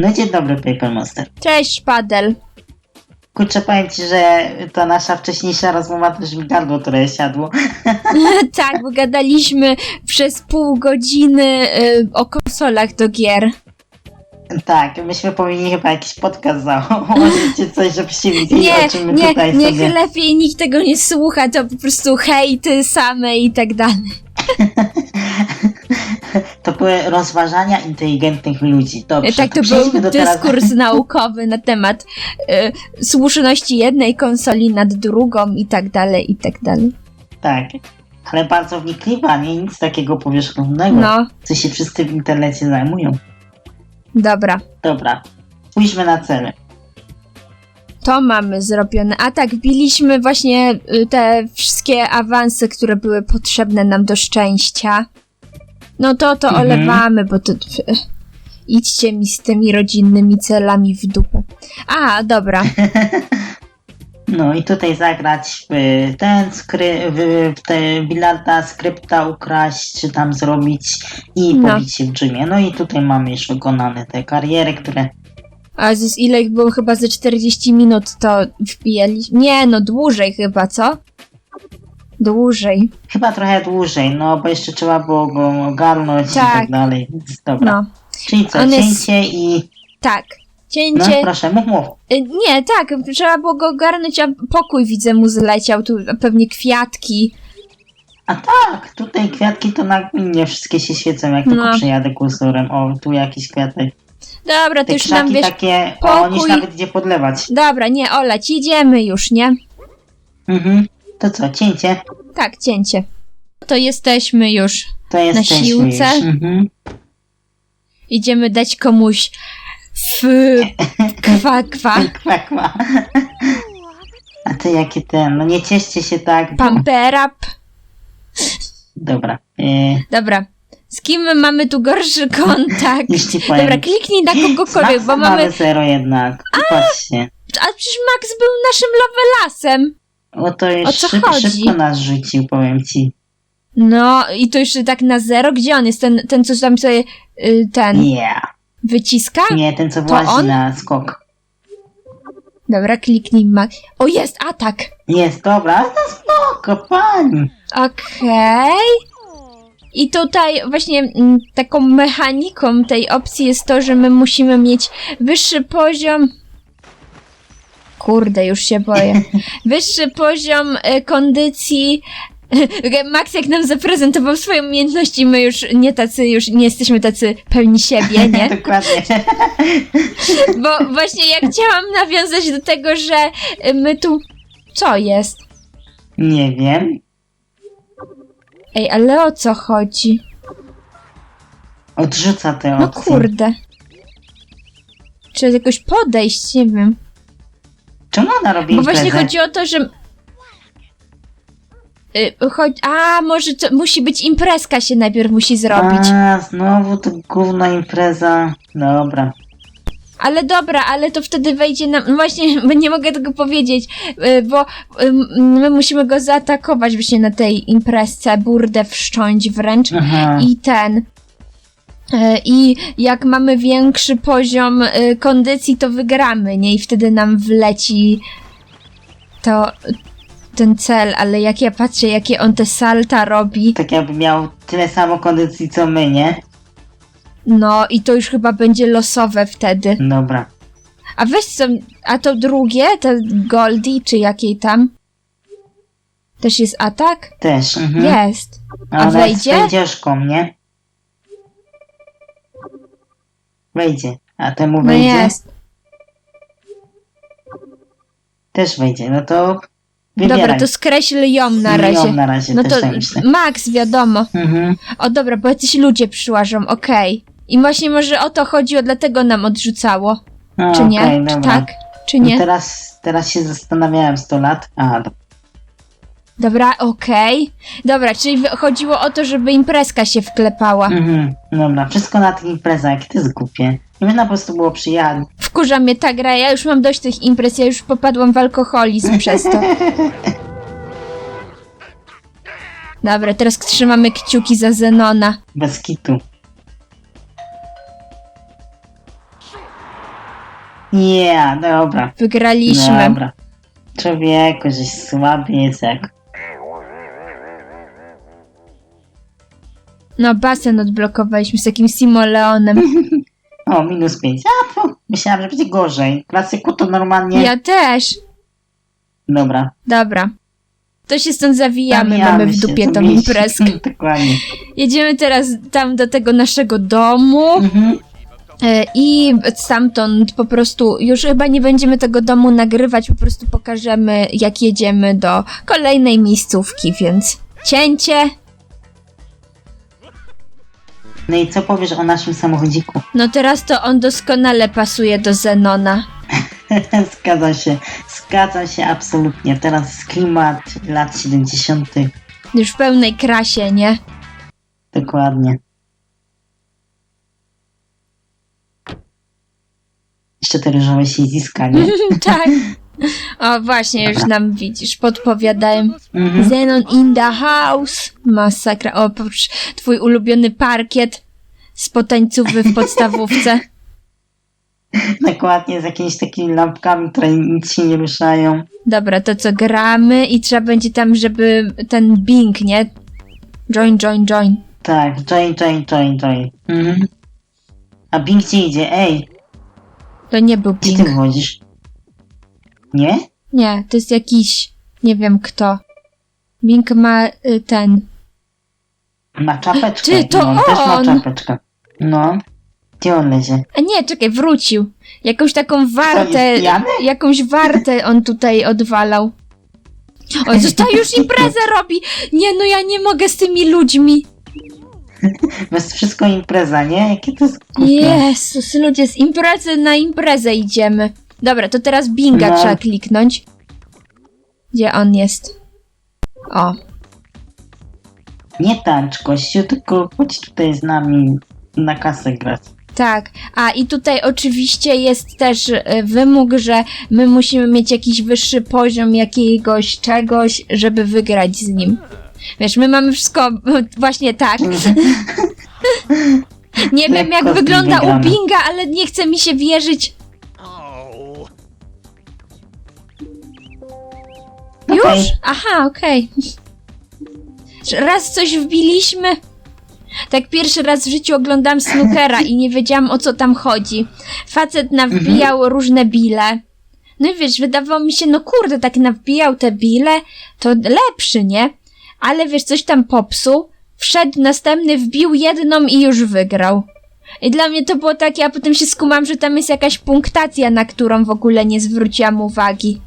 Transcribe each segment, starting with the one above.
No dzień dobry, Paper Monster. Cześć, Padel. Kurczę, powiem ci, że ta nasza wcześniejsza rozmowa też mi gardło trochę siadło. tak, bo gadaliśmy przez pół godziny y, o konsolach do gier. Tak, myśmy powinni chyba jakiś podcast założyć, czy coś, żebyście widzieli, Nie, o czym my nie, tutaj niech sobie... lepiej nikt tego nie słucha, to po prostu hejty same i tak dalej. To były rozważania inteligentnych ludzi. Dobrze, tak, to przejdźmy był do teraz... dyskurs naukowy na temat y, słuszności jednej konsoli nad drugą i tak dalej, i tak dalej. Tak, ale bardzo wnikliwa, nie nic takiego powierzchownego, No, co się wszyscy w internecie zajmują. dobra. Dobra, pójdźmy na cele. To mamy zrobione. A tak, biliśmy właśnie y, te wszystkie awanse, które były potrzebne nam do szczęścia. No to to Mhm. olewamy, bo to. y, Idźcie mi z tymi rodzinnymi celami w dupę. A, dobra. No i tutaj zagrać w ten skry, w, w te bilarda, skrypta ukraść, czy tam zrobić i No. pobić się w dżymie. No i tutaj mamy już wykonane te kariery, które A z ile ich było chyba ze 40 minut to wbijaliśmy. Nie, no dłużej chyba, co? Dłużej. chyba trochę dłużej, no bo jeszcze trzeba było go ogarnąć i Tak. tak dalej. Więc dobra. No, Czyli co, On jest- cięcie i... tak. No Cięcie. proszę, mów, mów. Y, Nie, tak, trzeba było go ogarnąć, a pokój widzę mu zleciał, tu pewnie kwiatki. A tak, tutaj kwiatki to na nie wszystkie się świecą, jak tylko No. przejadę kursorem. O, tu jakiś kwiatek. Dobra, to już nam wiesz. takie, o, niż pokój. nawet gdzie podlewać. Dobra, nie, olać, jedziemy już, nie? Mhm. To co, cięcie? Tak, cięcie. To jesteśmy już. To jest siłce? Już. Mhm. Idziemy dać komuś f... kwa, kwa, Kwa, kwa. A ty jakie ten, no nie cieszcie się tak. bo- pamperap. Dobra. E, Dobra, z kim my mamy tu gorszy kontakt? już ci powiem. Dobra, kliknij na kogokolwiek, bo mamy... zero jednak. Patrzcie. A przecież Max był naszym lovelasem. O to już co szyb, chodzi? szybko nas rzucił, powiem ci. No, i to jeszcze tak na zero? Gdzie on jest? Ten, ten co tam sobie y, ten Yeah. wyciska? Nie, ten co włazi on? na skok. Dobra, kliknij Max. O, jest atak! Jest, dobra, ale to spoko, pani. Okej. I tutaj właśnie mm, taką mechaniką tej opcji jest to, że my musimy mieć wyższy poziom. Kurde, już się boję. Wyższy poziom e, kondycji. Max jak nam zaprezentował swoje umiejętności, my już nie tacy, już nie jesteśmy tacy pełni siebie, nie? Dokładnie. Bo właśnie ja chciałam nawiązać do tego, że e, my tu... Co jest? Nie wiem. Ej, ale o co chodzi? Odrzuca te No opcje. kurde. Czy jakoś podejść, nie wiem. Czemu ona robi Bo właśnie chodzi o to, że. Y, chodź... A, może to musi być imprezka się najpierw musi zrobić. A, znowu to gówno impreza. Dobra. Ale dobra, ale to wtedy wejdzie nam. No właśnie, bo nie mogę tego powiedzieć, y, bo my musimy go zaatakować właśnie na tej imprezce, burdę wszcząć wręcz. Aha. I ten. I jak mamy większy poziom y, kondycji, to wygramy, nie? I wtedy nam wleci to ten cel, ale jak ja patrzę, jakie on te salta robi, Tak jakby miał tyle samo kondycji co my, nie? no i to już chyba będzie losowe wtedy. Dobra. A weź co, a to drugie, to Goldie, czy jakiej tam? Też jest atak? Też. Mhm. Jest. A A ona jest wejdzie? sędziaszką, nie? Wejdzie. A temu No wejdzie? jest. Też wejdzie. No to wybieraj. Dobra, to skreśl ją na Ją razie. na razie No też to tak myślę. Max, wiadomo. Mhm. O dobra, bo jacyś ludzie przyłażą, okej. I właśnie może o to chodziło, dlatego nam odrzucało. No, Czy nie? okej, Czy dobra. tak? Czy No nie? teraz, teraz się zastanawiałem 100 lat. A, do- Dobra, okej. Dobra, czyli wy- chodziło o to, żeby imprezka się wklepała. mhm. Dobra, wszystko na tych imprezach, jakie to jest głupie. Nie można po prostu było przyjechać. Wkurza mnie ta gra, ja już mam dość tych imprez, ja już popadłam w alkoholizm przez to. Dobra, teraz trzymamy kciuki za Zenona. Bez kitu. Nie, dobra. Wygraliśmy. Dobra. Człowieku, żeś słaby jest jak. No, basen odblokowaliśmy z takim Simoleonem. O, minus 5. A, fu, myślałam, że będzie gorzej. Klasyku to normalnie. Ja też. Dobra. Dobra. To się stąd zawijamy, Zabijamy mamy w się, dupie tą się. imprezkę. Dokładnie. Jedziemy teraz tam do tego naszego domu Mhm. e, i stamtąd po prostu już chyba nie będziemy tego domu nagrywać, po prostu pokażemy jak jedziemy do kolejnej miejscówki, więc cięcie. No i co powiesz o naszym samochodziku? No teraz to on doskonale pasuje do Zenona. Zgadzam się. Zgadzam się absolutnie. Teraz klimat lat 70. Już w pełnej krasie, nie? Dokładnie. Jeszcze te różowe siedziska, nie? tak. O, właśnie, już nam widzisz, podpowiadają. Mhm. Zenon in the house. Masakra. O, patrz, twój ulubiony parkiet z potańcówy w podstawówce. Dokładnie, z jakimiś takimi lampkami, które nic się nie ruszają. Dobra, to co gramy i trzeba będzie tam, żeby ten Bing, nie? Join, join, join. Tak, join, join, join, join. Mhm. A Bing gdzie idzie? Ej, To nie był gdzie ty Bing. Nie? Nie, to jest jakiś, nie wiem kto. Bing ma y, ten. Ma czapeczkę. Ty, to on, też ma on! czapeczkę. No. Gdzie on lezie? A nie, czekaj, wrócił. Jakąś taką wartę. jest pijany? Jakąś wartę on tutaj odwalał. O, Jezus, to już imprezę robi! Nie, no ja nie mogę z tymi ludźmi. Jest wszystko impreza, nie? Jakie to jest głupie. Jezus, ludzie, z imprezy na imprezę idziemy. Dobra, to teraz binga No. trzeba kliknąć. Gdzie on jest? O, Nie tańcz, kościół, tylko chodź tutaj z nami na kasę grać. tak. A i tutaj oczywiście jest też e, wymóg, że my musimy mieć jakiś wyższy poziom jakiegoś czegoś, żeby wygrać z nim. Wiesz, my mamy wszystko właśnie tak. Nie wiem, Lekko jak z nim wygląda u wygramy. Binga, ale nie chce mi się wierzyć. Już? Okej. Aha, okej. Raz coś wbiliśmy. Tak pierwszy raz w życiu oglądam snookera i nie wiedziałam o co tam chodzi. Facet nawbijał Mhm. różne bile. No i wiesz, wydawało mi się, no kurde, tak nawbijał te bile, to lepszy, nie? Ale wiesz, coś tam popsuł, wszedł następny, wbił jedną i już wygrał. I dla mnie to było takie, a potem się skumam, że tam jest jakaś punktacja, na którą w ogóle nie zwróciłam uwagi.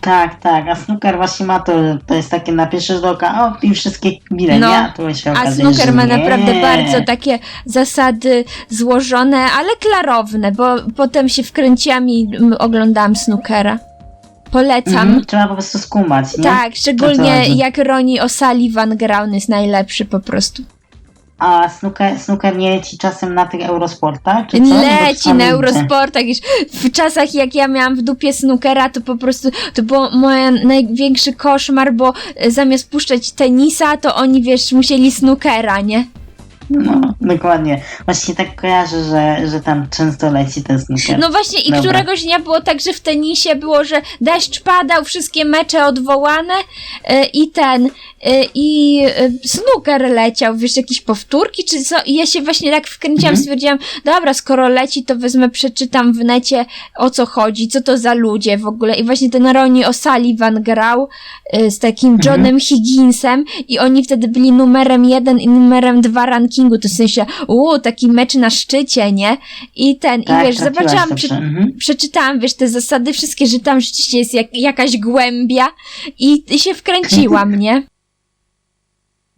Tak, tak, a snooker właśnie ma to, to jest takie napiszesz do oka, o, i wszystkie bile, No, nie? A tu się A okazuje, snooker że ma nie. naprawdę bardzo takie zasady złożone, ale klarowne, bo potem się wkręciłam i oglądałam snookera. Polecam. Mhm, trzeba po prostu skumać, nie? Tak, szczególnie jak Ronnie O'Sullivan grał, on jest najlepszy po prostu. A snooker, snooker nie leci czasem na tych Eurosportach, czy co? Leci na. Eurosportach. już W czasach, jak ja miałam w dupie snookera, to po prostu to był mój największy koszmar, bo e, zamiast puszczać tenisa, to oni, wiesz, musieli snookera, nie? No, dokładnie. Właśnie tak kojarzę, że, że tam często leci ten snooker. No właśnie i Dobra. któregoś dnia było tak, że w tenisie było, że deszcz padał, wszystkie mecze odwołane e, i ten, e, i e, snooker leciał, wiesz, jakieś powtórki czy co i ja się właśnie tak wkręciłam, Mhm. stwierdziłam, dobra, skoro leci, to wezmę, przeczytam w necie o co chodzi, co to za ludzie w ogóle i właśnie ten Ronnie O'Sullivan grał z takim Mhm. Johnem Higginsem i oni wtedy byli numerem jeden i numerem dwa rankingu, to w sensie, uuu, taki mecz na szczycie, nie? I ten, tak, i wiesz, zobaczyłam, przy, Mhm. przeczytałam, wiesz, te zasady wszystkie, że tam rzeczywiście jest jak, jakaś głębia i, i się wkręciłam, nie?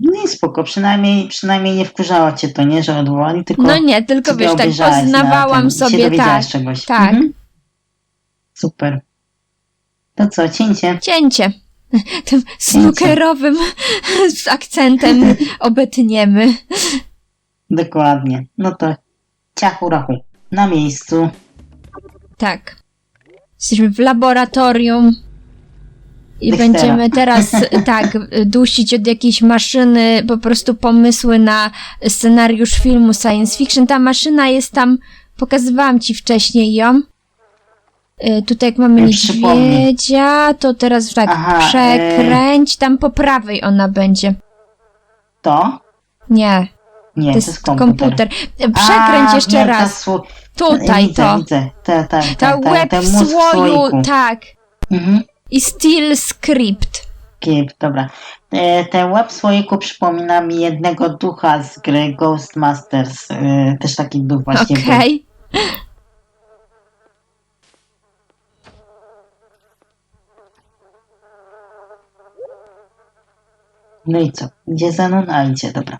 No i spoko, przynajmniej, przynajmniej nie wkurzało cię to, nie, że odwołali, tylko No nie, tylko wiesz, tak na poznawałam ten, sobie, tak, czegoś. tak. Mhm. Super. To co, cięcie? cięcie. Tym snookerowym z akcentem obetniemy. Dokładnie. No to ciachu rachu. Na miejscu. Tak. Jesteśmy w laboratorium i będziemy teraz tak dusić od jakiejś maszyny po prostu pomysły na scenariusz filmu science fiction. Ta maszyna jest tam Pokazywałam ci wcześniej ją. Y, tutaj jak mamy niedźwiedzia, to teraz tak, Aha, przekręć, tam po prawej ona będzie. To? Nie, Nie, to to jest jest komputer. komputer. Y, Przekręć A, jeszcze nie, raz. Ta, sło- Tutaj widzę, to. Widzę, te, te, Ta te, web ten w mózg w słoju, tak. Mhm. I still script. Okej, dobra. E, ten web w słoiku przypomina mi jednego ducha z gry Ghostmasters. E, też taki duch właśnie. Okej. No i co? Gdzie Zenon? A idzie, dobra.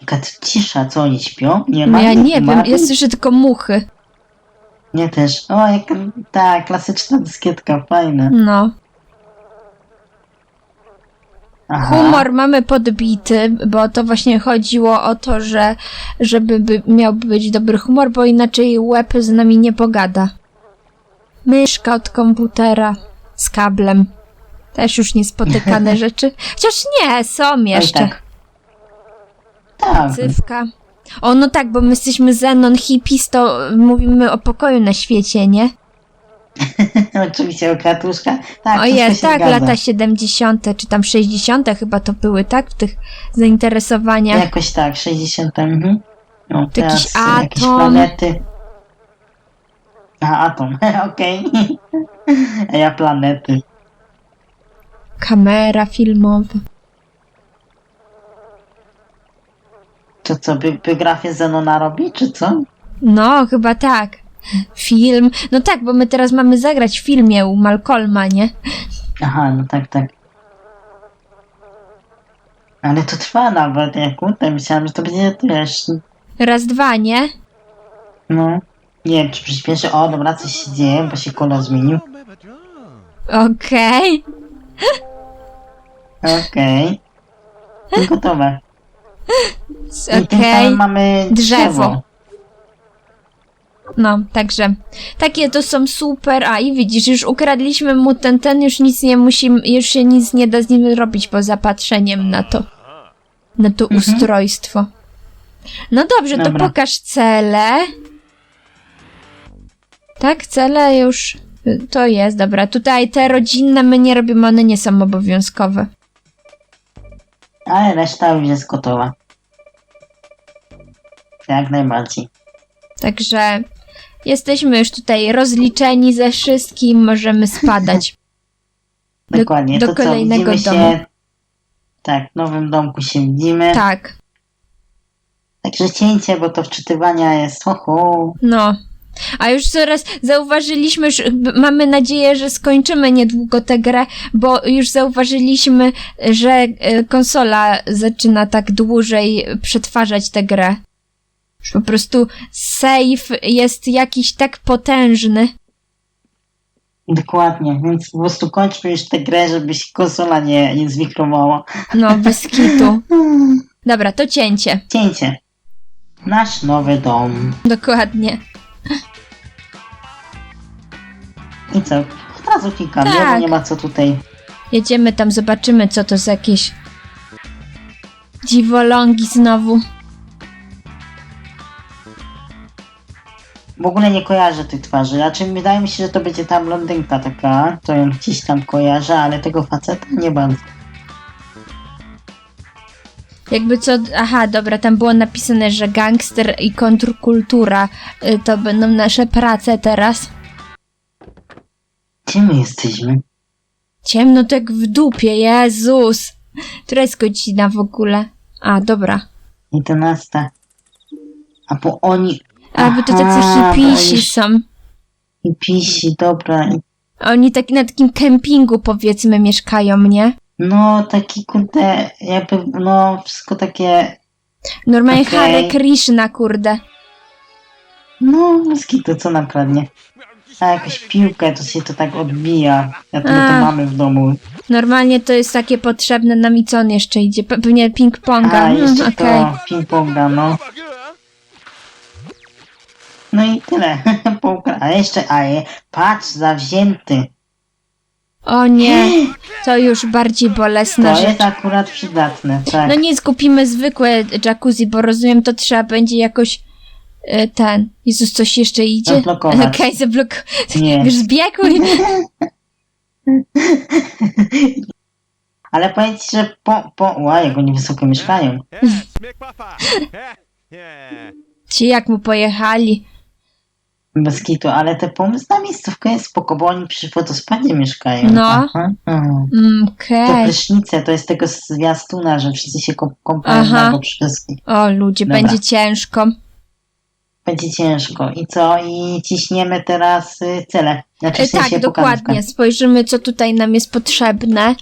Jaka cisza, co oni śpią? Nie ma No Ja nie wiem, ja słyszę tylko muchy. Nie też. O, jak ta klasyczna dyskietka, fajna. No. Aha. Humor mamy podbity, bo to właśnie chodziło o to, że żeby by, miał być dobry humor, bo inaczej łeb z nami nie pogada. Myszka od komputera z kablem. Też już niespotykane rzeczy. Chociaż nie, są Oj, jeszcze. tak. Tak. Cywka. O, no tak, bo my jesteśmy Zenon Hippies, to mówimy o pokoju na świecie, nie? Oczywiście o kwiatuszka. Tak, o jest, tak, zgadza. lata 70. czy tam 60. chyba to były, tak? W tych zainteresowaniach. Jakoś tak, 60. Mhm. No, To jakiś e, jakieś atom. planety. A, atom, okej. A ja planety. Kamera filmowa. To co, bi biografię Zenona robi, czy co? No, chyba tak. Film. No tak, bo my teraz mamy zagrać w filmie u Malcolma, nie? Aha, no tak, tak. Ale to trwa nawet, jak kurde, myślałam, że to będzie, wiesz, Raz, dwa, nie? no. Nie wiem, czy przyspieszy. O, dobra, coś się dzieje, bo się kolor zmienił. Okej. Okej. Gotowe. I tym Okej. samym mamy Drzewo. drzewo. No, także takie to są super. A i widzisz, już ukradliśmy mu ten, ten już nic nie musimy, już się nic nie da z nim robić poza patrzeniem na to. Na to ustrojstwo. No dobrze, to Dobra. pokaż cele. Tak, cele już. To jest, dobra. Tutaj te rodzinne my nie robimy, one nie są obowiązkowe. Ale reszta już jest gotowa. Jak najbardziej. Także jesteśmy już tutaj rozliczeni ze wszystkim, możemy spadać. Do- Dokładnie. do to co, kolejnego widzimy domu. się... Tak, w nowym domku się widzimy. Tak, Także cięcie, bo to wczytywania jest ho, ho. no. A już coraz zauważyliśmy, już mamy nadzieję, że skończymy niedługo tę grę, bo już zauważyliśmy, że e, konsola zaczyna tak dłużej przetwarzać tę grę. Już po prostu save jest jakiś tak potężny. Dokładnie, więc po prostu kończmy już tę grę, żeby się konsola nie, nie zwichrowała. No, bez kitu. Dobra, to cięcie. Cięcie. Nasz nowy dom. Dokładnie. I co? Od razu klikam, nie? Tak. Bo nie ma co tutaj. Jedziemy tam, zobaczymy, co to za jakieś dziwolągi znowu. W ogóle nie kojarzę tych twarzy. Znaczy, wydaje mi się, że to będzie ta blondynka taka. To ją gdzieś tam kojarzę, ale tego faceta nie bardzo. Jakby co, aha, dobra, tam było napisane, że gangster i kontrkultura y, to będą nasze prace teraz. Gdzie my jesteśmy? Ciemno tak w dupie, Jezus! Która jest godzina w ogóle? A, dobra. 11. A bo oni. A, bo to tacy Aha, hipisi oni- są. I pisi, dobra. I- Oni tak na takim kempingu, powiedzmy, mieszkają, nie? No, taki kurde, jakby, no, wszystko takie. Normalnie Okej. Hare Krishna, kurde. No, to co nam kradnie? A jakąś piłkę, to się to tak odbija. Ja to, my to A. mamy w domu. Normalnie to jest takie potrzebne nam i co on jeszcze idzie? Pe- Pewnie ping-ponga. A, Hmm, jeszcze Okej. to ping-ponga, no. No i tyle. Poukra- A jeszcze, a je, patrz, zawzięty. O nie, to już bardziej bolesna To rzecz. jest akurat przydatne, tak. No nic, kupimy zwykłe jacuzzi, bo rozumiem, to trzeba będzie jakoś ten. Jezus, coś jeszcze idzie? Zablokować. Okej, zablok... Nie. Już zbiegł? Ale powiem ci, że po, po, ła, jak oni wysoko mieszkają. Ci jak mu pojechali. Bez kitu, ale te pomysł na miejscówkę jest spoko, bo oni przy wodospadzie mieszkają. No. Aha, aha. Mm, Te Okej. prysznice, to jest tego zwiastuna, że wszyscy się kąp- kąpają Aha. na wszystkich. O ludzie, Dobra. będzie ciężko. Będzie ciężko. I co? I ciśniemy teraz y, cele. Znaczy E, w sensie tak, dokładnie. Spojrzymy, co tutaj nam jest potrzebne.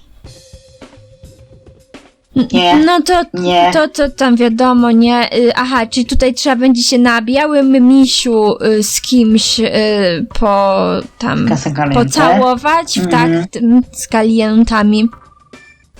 Nie. No to, Nie. to, to tam wiadomo, nie? Y, Aha, czyli tutaj trzeba będzie się na białym misiu y, z kimś po tam pocałować, Mhm. tak, tym, z kalientami.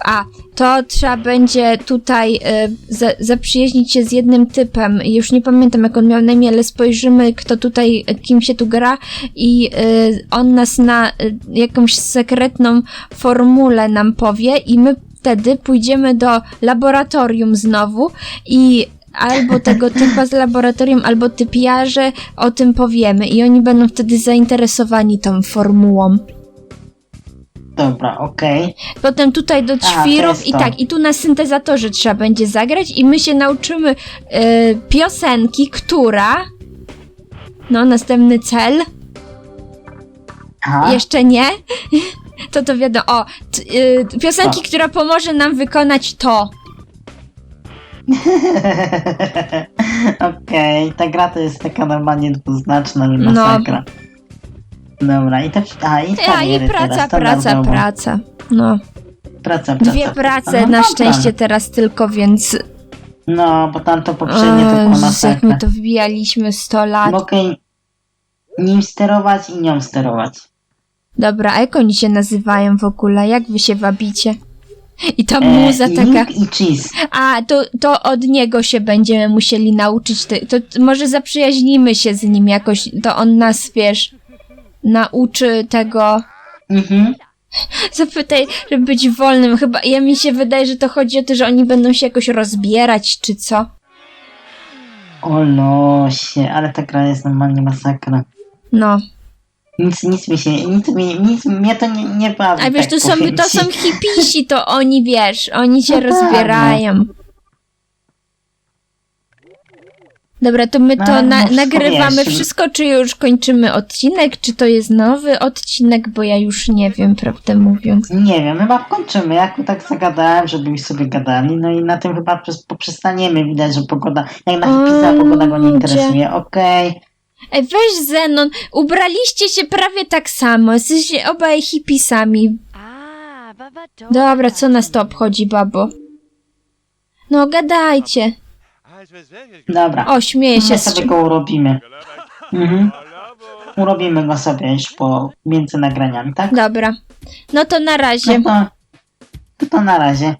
A, to trzeba będzie tutaj y, za, zaprzyjaźnić się z jednym typem. Już nie pamiętam, jak on miał na imię, ale spojrzymy, kto tutaj, kim się tu gra i y, on nas na y, jakąś sekretną formulę nam powie i my wtedy pójdziemy do laboratorium znowu i albo tego typa z laboratorium, albo typiarze o tym powiemy i oni będą wtedy zainteresowani tą formułą. Dobra, okej. Potem tutaj do to ćwirów i to. tak, i tu na syntezatorze trzeba będzie zagrać i my się nauczymy y, piosenki, która no, następny cel, Aha. jeszcze nie, to to wiadomo, o, t, y, piosenki, która pomoże nam wykonać to. Okej, ta gra to jest taka normalnie dwuznaczna, nie No. masakra. Dobra, i te a, i Ja, i kariery praca, teraz, praca, standardowo. praca. No, Praca, praca. dwie prace na dobra. szczęście teraz tylko, więc No, bo tam to poprzednie to była Jezus, jak masakra. my to wbijaliśmy 100 lat. Mogę nim sterować i nią sterować. Dobra, a jak oni się nazywają w ogóle? Jak wy się wabicie? I ta E, muza i taka. Link i cheese. A, to, to od niego się będziemy musieli nauczyć. To, to, to może zaprzyjaźnimy się z nim jakoś. To on nas, wiesz, nauczy tego. Mhm. Zapytaj, żeby być wolnym. Chyba, ja mi się wydaje, że to chodzi o to, że oni będą się jakoś rozbierać, czy co? O losie, ale ta gra jest normalnie masakra. No. Nic, nic mi się, nic mi, nic, mnie to nie, nie bawi. A wiesz, tak to są, powiem to ci. są hipisi, to oni, wiesz, oni się No tak, rozbierają. Dobra, to my No, to ale na, no nagrywamy wiesz. wszystko, czy już kończymy odcinek, czy to jest nowy odcinek, bo ja już nie wiem, prawdę mówiąc. Nie wiem, chyba kończymy. Ja tu tak zagadałem, żeby już sobie gadali, no i na tym chyba przez- poprzestaniemy. Widać, że pogoda, jak na hipisa, pogoda go nie interesuje. Okej. Ej, weź Zenon, ubraliście się prawie tak samo, jesteście obaj hipisami. Ah, Dobra, co nas to obchodzi, babo? No, gadajcie. Dobra. O, śmieję się My z sobie czym. go urobimy. Mhm. Urobimy go sobie już po między nagraniami, tak? Dobra. No to na No razie. to, to, to na razie.